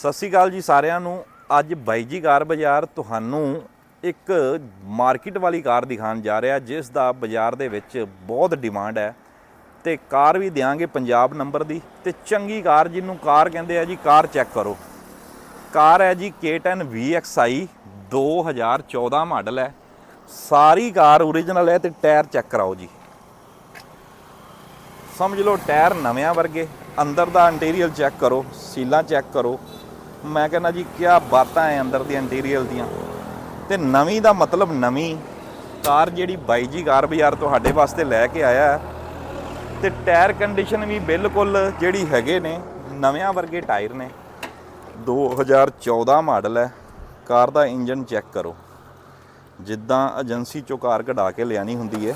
ਸਤਿ ਸ਼੍ਰੀ ਅਕਾਲ ਜੀ ਸਾਰਿਆਂ ਨੂੰ। ਅੱਜ ਬਾਈ ਜੀ ਕਾਰ ਬਾਜ਼ਾਰ ਤੁਹਾਨੂੰ ਇੱਕ ਮਾਰਕੀਟ ਵਾਲੀ ਕਾਰ ਦਿਖਾਉਣ ਜਾ ਰਿਹਾ, ਜਿਸ ਦਾ ਬਾਜ਼ਾਰ ਦੇ ਵਿੱਚ ਬਹੁਤ ਡਿਮਾਂਡ ਹੈ। ਤੇ ਕਾਰ ਵੀ ਦਿਆਂਗੇ ਪੰਜਾਬ ਨੰਬਰ ਦੀ। ਤੇ ਚੰਗੀ ਕਾਰ ਜਿਹਨੂੰ ਕਾਰ ਕਹਿੰਦੇ ਆ ਜੀ, ਕਾਰ ਚੈੱਕ ਕਰੋ। ਕਾਰ ਹੈ ਜੀ K10 VXI 2014 ਮਾਡਲ ਹੈ। ਸਾਰੀ ਕਾਰ ਓਰੀਜਨਲ ਹੈ ਤੇ ਟਾਇਰ ਚੈੱਕ ਕਰਾਓ ਜੀ। ਸਮਝ ਲਓ, ਟਾਇਰ ਨਵਿਆਂ ਵਰਗੇ, ਅੰਦਰ ਦਾ ਇੰਟੀਰੀਅਰ ਚੈੱਕ ਕਰੋ, ਸੀਲਾਂ ਚੈੱਕ ਕਰੋ। ਮੈਂ ਕਹਿੰਦਾ ਜੀ ਕੀ ਬਾਤਾਂ ਐ ਅੰਦਰ ਦੀਆਂ ਇੰਟੀਰੀਅਰ ਦੀਆਂ। ਤੇ ਨਵੀਂ ਦਾ ਮਤਲਬ ਨਵੀਂ ਕਾਰ ਜਿਹੜੀ ਬਾਈ ਜੀ ਕਾਰ ਬਾਜ਼ਾਰ ਤੁਹਾਡੇ ਵਾਸਤੇ ਲੈ ਕੇ ਆਇਆ ਹੈ। ਤੇ ਟਾਇਰ ਕੰਡੀਸ਼ਨ ਵੀ ਬਿਲਕੁਲ ਜਿਹੜੀ ਹੈਗੇ ਨੇ, ਨਵਿਆਂ ਵਰਗੇ ਟਾਇਰ ਨੇ। 2014 ਮਾਡਲ ਹੈ। ਕਾਰ ਦਾ ਇੰਜਨ ਚੈੱਕ ਕਰੋ। ਜਿੱਦਾਂ ਏਜੰਸੀ ਚੋਂ ਕਾਰ ਕਢਾ ਕੇ ਲਿਆਣੀ ਹੁੰਦੀ ਹੈ,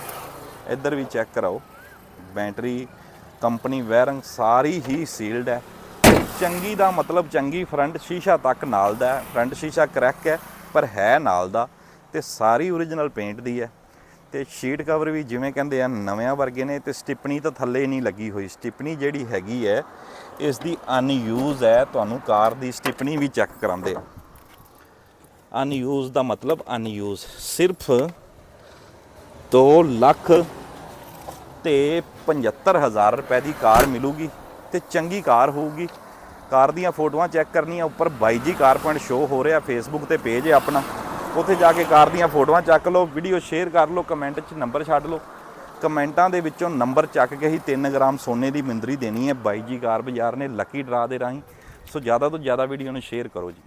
ਇੱਧਰ ਵੀ ਚੈੱਕ ਕਰਾਓ। ਬੈਟਰੀ, ਕੰਪਨੀ ਵਾਇਰਿੰਗ ਸਾਰੀ ਹੀ ਸੀਲਡ ਹੈ। ਚੰਗੀ ਦਾ ਮਤਲਬ ਚੰਗੀ ਫਰੰਟ ਸ਼ੀਸ਼ਾ ਤੱਕ ਨਾਲ ਦਾ ਫਰੰਟ ਸ਼ੀਸ਼ਾ ਕਰੈਕ ਹੈ, ਪਰ ਹੈ ਨਾਲ ਦਾ ਤੇ ਸਾਰੀ ਓਰੀਜਨਲ ਪੇਂਟ ਦੀ ਹੈ। ਤੇ ਸ਼ੀਟ ਕਵਰ ਵੀ ਜਿਵੇਂ ਕਹਿੰਦੇ ਆ, ਨਵਿਆਂ ਵਰਗੇ ਨੇ ਤੇ ਸਟਿਪਣੀ ਤਾਂ ਥੱਲੇ ਨਹੀਂ ਲੱਗੀ ਹੋਈ। ਸਟਿਪਣੀ ਜਿਹੜੀ ਹੈਗੀ ਹੈ, ਇਸ ਦੀ ਅਨਯੂਜ਼ ਹੈ। ਤੁਹਾਨੂੰ ਕਾਰ ਦੀ ਸਟਿਪਣੀ ਵੀ ਚੈੱਕ ਕਰਾਉਂਦੇ ਆ। ਅਨਯੂਜ਼ ਦਾ ਮਤਲਬ ਅਨਯੂਜ਼ ਸਿਰਫ 2 ਲੱਖ ਤੇ 75000 ਰੁਪਏ ਦੀ ਕਾਰ ਮਿਲੂਗੀ ਤੇ ਚੰਗੀ ਕਾਰ ਹੋਊਗੀ। ਕਾਰ ਦੀਆਂ ਫੋਟੋਆਂ ਚੈੱਕ ਕਰਨੀਆਂ ਉੱਪਰ ਬਾਈ ਜੀ ਕਾਰ ਪੁਆਇੰਟ ਸ਼ੋ ਹੋ ਰਿਹਾ ਫੇਸਬੁੱਕ ਤੇ ਪੇਜ ਹੈ ਆਪਣਾ। ਉੱਥੇ ਜਾ ਕੇ ਕਾਰ ਦੀਆਂ ਫੋਟੋਆਂ ਚੱਕ ਲਓ ਵੀਡੀਓ ਸ਼ੇਅਰ ਕਰ ਲਓ ਕਮੈਂਟ 'ਚ ਨੰਬਰ ਛੱਡ ਲਓ। ਕਮੈਂਟਾਂ ਦੇ ਵਿੱਚੋਂ ਨੰਬਰ ਚੱਕ ਕੇ ਹੀ 3 ਗ੍ਰਾਮ ਸੋਨੇ ਦੀ ਮਿੰਦਰੀ ਦੇਣੀ ਹੈ। ਬਾਈ ਜੀ ਕਾਰ ਬਾਜ਼ਾਰ ਨੇ ਲੱਕੀ ਡਰਾ ਦੇ ਰਾਹੀਂ। ਸੋ ਜ਼ਿਆਦਾ ਤੋਂ ਜ਼ਿਆਦਾ ਵੀਡੀਓ ਨੂੰ ਸ਼ੇਅਰ ਕਰੋ ਜੀ।